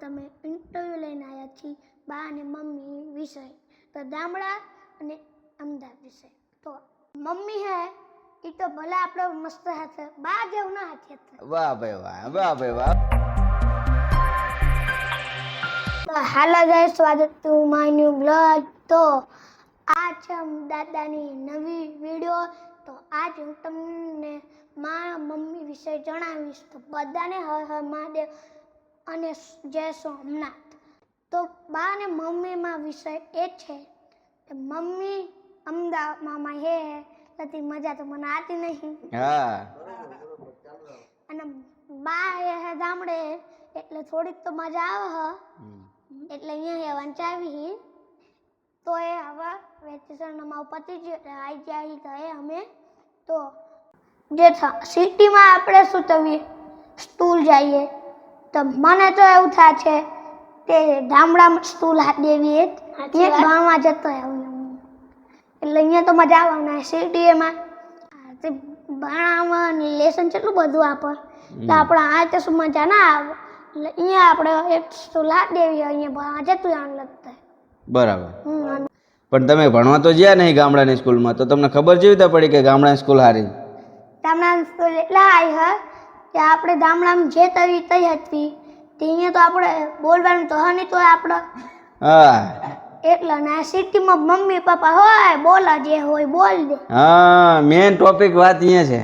તમે ઇન્ટરવ્યૂ લઈને આવ્યા છીએ બા અને મમ્મી વિષય. તો ગામડા અને અમદાવાદ વિષય. તો મમ્મી હે એ તો ભલે આપણો મસ્ત હાથ બા જેવું ના હાથી હતા વાહ ભાઈ વાહ વાહ ભાઈ વાહ. હાલો ગાઈસ સ્વાગત ટુ માય ન્યુ બ્લોગ. તો આ છે દાદાની નવી વીડિયો. તો આજ હું તમને મારા મમ્મી વિશે જણાવીશ. તો બધાને હર હર મહાદેવ. અને જય સોમનાથ. તો બા અને મમ્મીમાં વિષય એ છે કે મમ્મી અમદાવાદમાં હે નથી મજા તો મને આતી નહીં. હા. અને બા એ હે ગામડે એટલે થોડીક તો મજા આવે હ. એટલે અહીંયા હે વંચાવી. હી તો એ હવે વેચેશનમાં પતી ગયું એટલે આવી જાય તો એ અમે. તો જે સિટીમાં આપણે શું થવી સ્કૂલ જઈએ. તો મને તો એવું થાય છે કે ગામડામાં સ્કૂલ હાથ દેવી એ એક ભણવા જતો આવ્યો એટલે અહીંયા તો મજા આવવાના ને સિટીમાં ભણાવવા લેસન કેટલું બધું આપે. તો આપણે આ તો શું મજા ના આવે. એટલે અહીંયા આપણે એક સ્કૂલ હાથ દેવી અહીંયા ભણવા જતું આમ લગતા બરાબર. હમ પણ તમે ભણવા તો જ્યાં નહીં ગામડાની સ્કૂલમાં તો તમને ખબર જેવી રીતે પડી કે ગામડાની સ્કૂલ હારી? ગામડાની સ્કૂલ એટલા આવી હ. કે આપણે ગામડામાં જે તરી તઈ હતી તે અહીંયા તો આપણે બોલવાનું તો હની તો આપણે. હા. એટલે ને સિટીમાં મમ્મી પપ્પા હોય બોલા જે હોય બોલ દે. હા મેન ટોપિક વાત અહીંયા છે.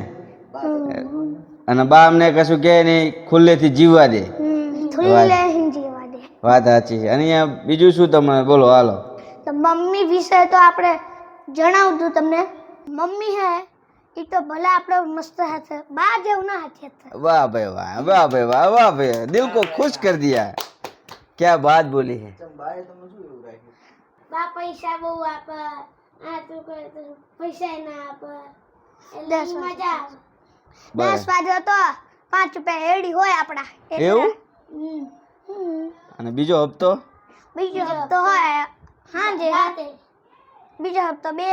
અને બા અમને કશું કહે નહીં ખુલ્લેથી જીવવા દે. હમ જીવવા દે. વાત સાચી છે. અને અહીંયા બીજું શું તમે બોલો હાલો. તો મમ્મી વિશે તો આપણે જણાવતું તમને. મમ્મી હે એ તો ભલે આપણો મસ્ત હાથ બા જેવું ના હાથી હતા વાહ ભાઈ વાહ વાહ ભાઈ વાહ વાહ ભાઈ દિલ को खुश कर दिया क्या बात बोली है બા પૈસા બહુ આપે આ તું કરે તો પૈસા ના આપે એટલે ઈ મજા આવે બરાબર. દસ વાગ્યો તો પાંચ રૂપિયા એડી હોય આપણા એટલે- એવું? હમ. હમ. અને બીજો હપ્તો બીજો હપ્તો હોય હાંજે બીજો હપ્તો બે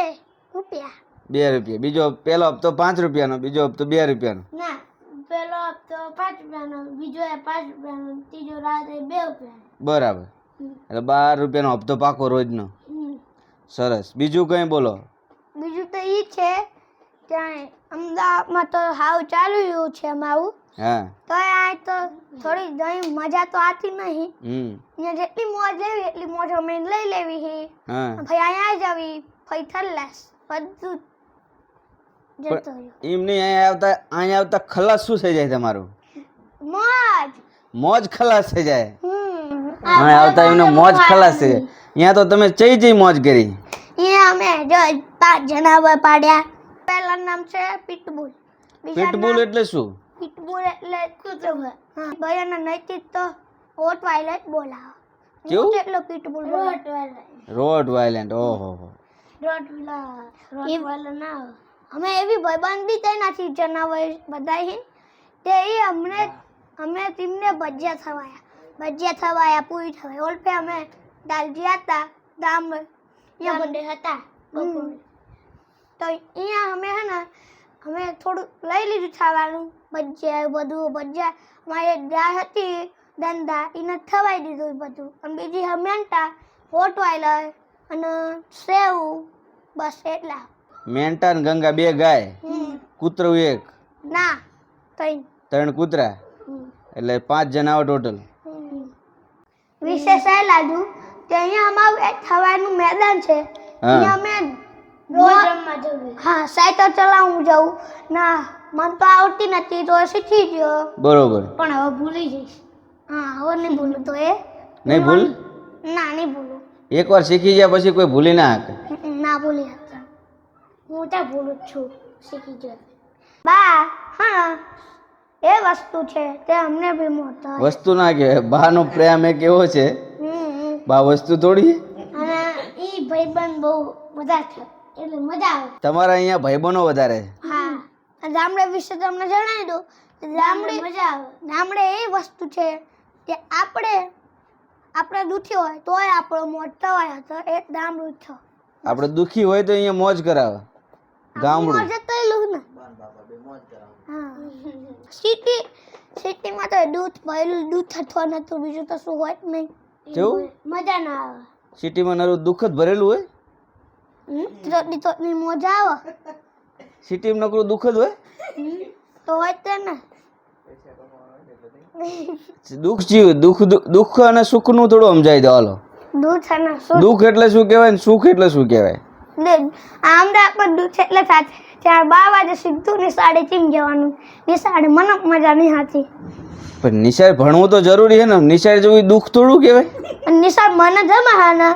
રૂપિયા બે રૂપિયા. બીજો પેલો હપ્તો પાંચ રૂપિયાનો બીજો હપ્તો બે રૂપિયાનો. ના પેલો હપ્તો પાંચ રૂપિયાનો બીજો એ પાંચ રૂપિયાનો ત્રીજો રાત્રે બે રૂપિયાનો બરાબર. એટલે બાર રૂપિયાનો હપ્તો પાકો રોજનો. સરસ. બીજું કંઈ બોલો? બીજું તો ઈ છે ત્યાં અમદાવાદમાં તો હાવ ચાલુ રહ્યું છે મારું. હા. તો આ તો થોડી ઘણી મજા તો આતી નહીં. અહીંયા જેટલી મોજ લેવી એટલી મોજ અમે લઈ લેવી હી. હા. ભાઈ અહીંયા જવી ભાઈ થલ્લાસ બધું જતો એમ નહીં અહીંયા આવતા અહીંયા આવતા ખલાસ શું થઈ જાય તમારું? મોજ. મોજ ખલાસ થઈ જાય. અહીંયા આવતા એમને મોજ ખલાસ થઈ જાય. અહીંયા તો તમે ચઈ ચઈ મોજ કરી. અહીંયા અમે જો પાંચ જણા પાડ્યા. પહેલા નામ છે પિટબુલ. પિટબુલ એટલે શું? પિટબુલ એટલે કૂતરો હા ભાઈઓના નૈતિક તો ઓટ વાયલેટ બોલાવો. કેવું? એટલો પિટબુલ રોટ વાયલેટ રોટ વાયલેટ ઓહો હો. રોટ વાયલેટ ના. અમે એવી ભાઈબંધી થઈ નથી જનાવર બધા હી. તે એ અમને અમે તેમને ભજીયા થવાયા ભજીયા થવાયા પૂરી થવાય ઓલપે અમે દાલજી હતા દામ અહીંયા બંને હતા તો અહીંયા અમે હે ને અમે થોડું લઈ લીધું ખાવાનું ભજીયા બધું ભજીયા. અમારી દાળ હતી ધંધા એને થવાઈ દીધું બધું. અને બીજી હમેન્ટા હોટ વાયલર અને સેવ બસ એટલા. મેન્ટા ને ગંગા બે ગાય. કૂતરું એક. ના ત્રણ. ત્રણ કૂતરા? એટલે પાંચ જણા આવો ટોટલ વિશેષ એ લાગ્યું કે અહીંયા અમારું એક થવાનું મેદાન છે. હા. અહીંયા અમે હા સાયકલ ચલાવું જવું. ના મન તો આવતી નથી તો શીખી ગયો. બરોબર. પણ હવે ભૂલી જઈશ. હા હવે નહીં ભૂલું તો એ. નહીં ભૂલ? ના નહીં ભૂલું. એકવાર શીખી જાય પછી કોઈ ભૂલી ના શકે. ના ભૂલી હું ત્યાં ભૂલું જ છું શીખી ગયો. બા હા એ વસ્તુ છે તે અમને બી મોટા વસ્તુ ના કહેવાય બાનો પ્રેમ એક એવો છે. બા વસ્તુ થોડી? અને એ ભાઈબંધ બહુ બધા છે એટલે મજા આવે. તમારા અહીંયા ભાઈબંધો વધારે છે? હા. ગામડે વિશે તમને જણાવી દઉં. કે ગામડે મજા આવે ગામડે એ વસ્તુ છે કે આપણે આપણે દુખી હોય તોય આપણો મોટો હોય તો એક ગામડું છે. આપણે દુખી હોય તો અહીંયા મોજ કરાવે. ગામડું. તો ને. સિટી સિટીમાં તો દૂધ પહેલું દૂધ અથવા નતું બીજું તો શું હોય નહીં. કેવું? મજા ના આવે. સિટીમાં નરું દુઃખ જ ભરેલું હોય? રોટલી ચોટલી મજા આવે. સિટીમાં નકરું દુઃખ જ હોય? તો હોય તે ને. દુઃખ જીવ દુઃખ દુઃખ અને સુખનું થોડું સમજાવી દો હાલો. દૂધ અને ને શું દુઃખ એટલે શું કહેવાય ને સુખ એટલે શું કહેવાય? આમ તો આપણે દૂધ એટલે સાથે ચાર બાર વાગે સીધું નિશાળે ચીમ જવાનું. નિશાળે મને મજા નહીં હતી પણ નિશાળ ભણવું તો જરૂરી છે ને. નિશાળ જેવું દુઃખ થોડું કહેવાય. નિશાળ મને જમા હા ને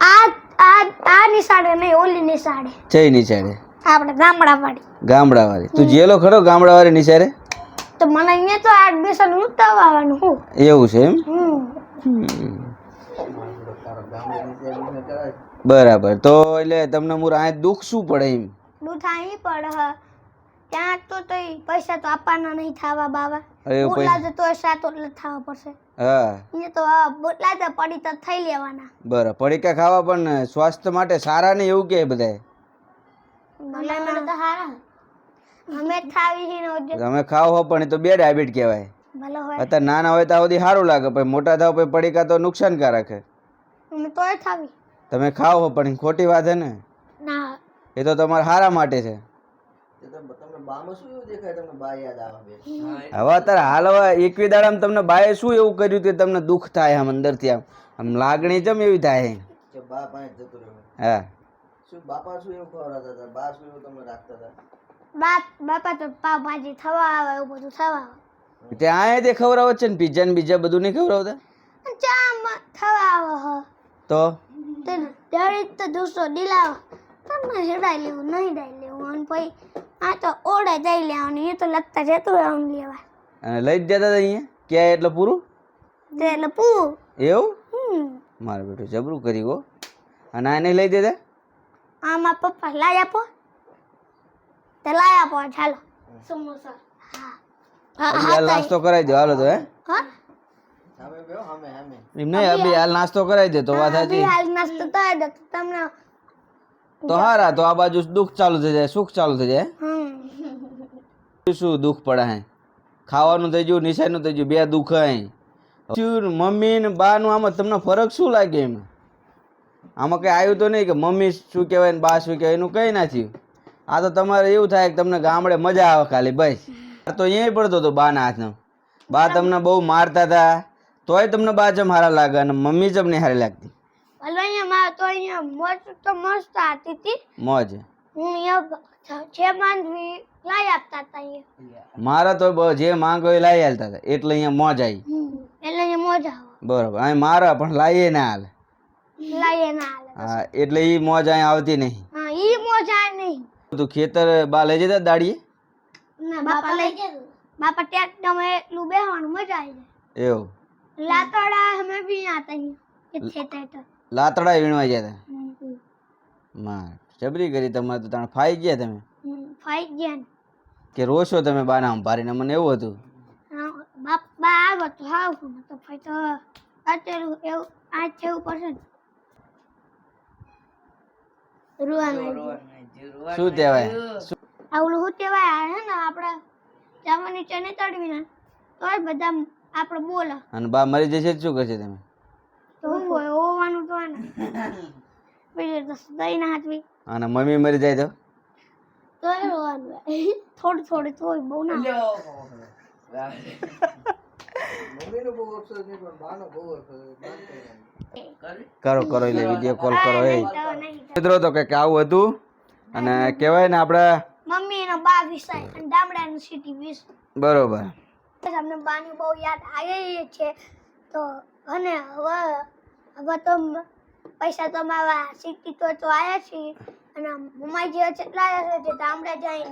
આ આ આ નિશાળે નહીં ઓલી નિશાળે. જય નિશાળે? આપણે ગામડા વાળી ગામડાવાળી. તું જેલો ખરો ગામડાવાળી નિશાળે? તો મને અહીંયા તો એડમિશન ઉઠતા આવવાનું હું. એવું છે એમ? હમ. હમ. બરાબર. તો એટલે તમને મુર આ દુઃખ શું પડે એમ? દૂધ અહીં પડે હ. ત્યાં તો તો પૈસા તો આપવાના નહીં થાવા બાવા. બોટલા પૈ- તો સાત એટલે થાવા પડશે. હા. તો બોટલા તો પડી તો થઈ લેવાના. બરાબર. પડીકા ખાવા પણ સ્વાસ્થ્ય માટે સારા ને એવું કે બધાય? ભલામણ તો સારા અમે ખાવી હી. તમે ખાવ હો પણ એ તો બે ડાયાબિટ કહેવાય. ભલે હોય. અત્યારે નાના હોય ત્યાં સુધી સારું લાગે પણ મોટા થાવ પછી પડીકા તો નુકસાનકારક છે. અમે તોય થાવી તમે ખાવ પણ ખોટી વાત છે ને? ના. એ તો તમારા સારા માટે છે. હવે અત્યારે હાલ હવે એકવી દાડામાં તમને બાએ શું એવું કર્યું કે તમને દુઃખ થાય આમ અંદરથી આમ? આમ લાગણી જમ એવી થાય હા. બાપ બાપા તો પાવભાજી થવા આવે એવું બધું થવા આવે. ત્યાં તે ખવડાવો છે ને? પીઝા ને બીજા બધું નહીં ખવડાવતા? ચા ચામાં થવા આવે હ. તો ત્યારે જ તો દોસ્તો દિલાવ. તમને હેડાઈ લેવું નહીં ડાઈ લેવું. અને પછી આ તો ઓડે જઈ લેવાની એ તો લગતા જતું રહેવાનું લેવા. અને લઈ જ જતા અહીંયા? ક્યાં એટલે પૂરું? તે એટલે પૂરું. એવું? હમ. મારું બેટું જબરું કરી ગો અને આને લઈ દેતા આમાં પપ્પા લાય આપો તે લાય આપો ચાલો સમોસા. હા. હા નાસ્તો કરાવી દો. હાલો તો હે. હા. એમ નહીં અભી હાલ નાસ્તો કરાવી દે તો વાત સાચી. હાલ નાસ્તો તો દે તમને તો હારા તો આ બાજુ દુઃખ ચાલુ થઈ જાય સુખ ચાલુ થઈ જાય. શું દુઃખ પડે હે? ખાવાનું થઈ ગયું નિશાનું થઈ ગયું બે દુઃખ હે મમ્મી ને બા નું આમાં તમને ફરક શું લાગે એમાં? આમાં કઈ આવ્યું તો નહીં કે મમ્મી શું કહેવાય ને બા શું કહેવાય એનું કઈ ના થયું. આ તો તમારે એવું થાય કે તમને ગામડે મજા આવે ખાલી બસ. આ તો અહીંયા પડતો હતો બાના હાથનો. બા તમને બહુ મારતા હતા. તોય તમને બા જમ હારા લાગે અને મમ્મી જમ નહીં હારી લાગતી. અહીંયા માં તો અહીંયા મોજ તો મસ્ત આતી હતી મોજ. હું અહીંયા જે માંડવી લાઈ આપતા હતા અહીંયા. મારા તો જે માંગો એ લાવી હાલતા હતા. એટલે અહીંયા મોજ આવી. એટલે અહીંયા મોજ આવે. બરોબર. અહીં મારા પણ લાવીએ ના હાલે. લાઈએ ના હાલે. હા એટલે એ મોજ અહીં આવતી નહીં. હા ઈ મોજ આ નહીં. તું ખેતર બા લઈ જતા દાડીએ? ના બાપા લઈ જાય બાપા ટેક તમે એટલું બેહવાનું મજા આવી જાય. એવું. લાતડા અમે બી આતા અહીંયા એ ખેતર લાતડા વીણવા ગયા. હતા માર જબરી કરી તમારે તો તાણે ફાઈ ગયા તમે. ફાઈ ગયા કે રોશો તમે બાના ભારીને મને એવું હતું. બાપ બા આવે તો હાવ તો ફાઈ તો અત્યારે એવું આ છે ઉપર છે શું કહેવાય? આવડું શું કહેવાય? આ હે ને આપણે જવાની ચને તળવી ને તોય બધા આપણે બોલે. અને બા મરી જશે તો શું કરશે તમે? તો હું હોય હોવાનું તો ને બીજું તો દહીં ના હાથવી અને મમ્મી મરી જાય તો? રોવાનું થોડું થોડું તોય બહુ ના કરો કરો એટલે વીડિયો કોલ કરો. એ. તો મિત્રો તો કે આવું હતું. અને કહેવાય ને આપણે મમ્મી નો બા વિસાય અને ગામડાનું સિટી વિસ. બરોબર. અમને બાની બહુ યાદ આવી છે. તો અને હવે હવે તો પૈસા તો મારા સિટી તો તો આવ્યા છે. અને મમ્માજી જેટલા આવ્યા છે જે ગામડે જાય.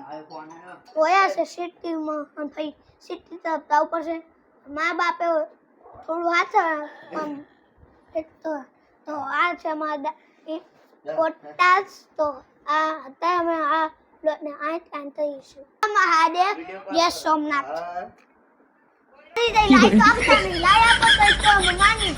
હોયા છે સિટીમાં અને ભાઈ સિટી તરફ જવું પડશે મા બાપે થોડું હાથ તો તો આ છે મારા પોટાસ તો આ અત્યારે અમે આ લોટને આઠ થઈશું મહાદેવ જય સોમનાથ. લાઈક આપતા નહીં લાઈક આપો તો માની